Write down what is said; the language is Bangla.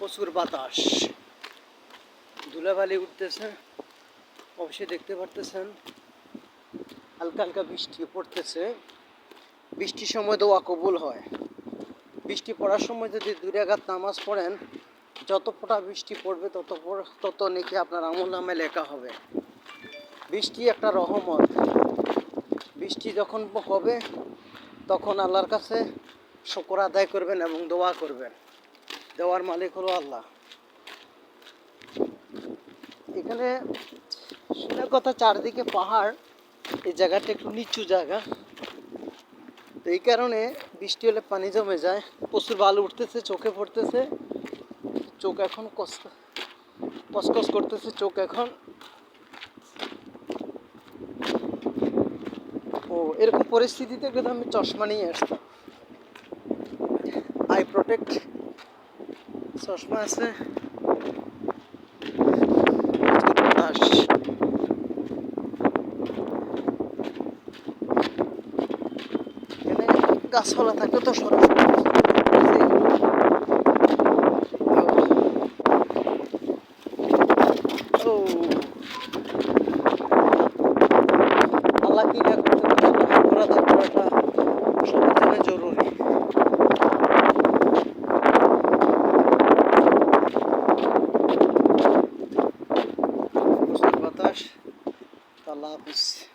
প্রচুর বাতাস। ধুলাবালি উঠতেছে, অবশ্যই দেখতে পারতেছেন। হালকা হালকা বৃষ্টি পড়তেছে। বৃষ্টির সময় দোয়া কবুল হয়। বৃষ্টি পড়ার সময় যদি দুই রাগাত নামাজ পড়েন, যত ফোঁটা বৃষ্টি পড়বে, তত তত নাকি আপনার আমল নামে লেখা হবে। বৃষ্টি একটা রহমত। বৃষ্টি যখন হবে, তখন আল্লাহর কাছে শকর আদায় করবেন এবং দোয়া করবেন। দেওয়ার মালিক হলো আল্লাহ। এখানে শুনে কথা, চারদিকে পাহাড়, এই জায়গাটা একটু নিচু জায়গা। তো এই কারণে বৃষ্টি হলে পানি জমে যায়। প্রচুর বালু উঠতেছে, চোখে পড়তেছে। চোখ এখন কস, কসকস করতেছে চোখ এখন। ও, এরকম পরিস্থিতিতে কিন্তু আমি চশমা নিয়ে আসতাম। আই প্রোটেক্ট চশমা আছে গাছপালা থাকলে তো সরাসরি আল্লাহ কি করতে পারে জরুরি আল্লাহ হাফিজ।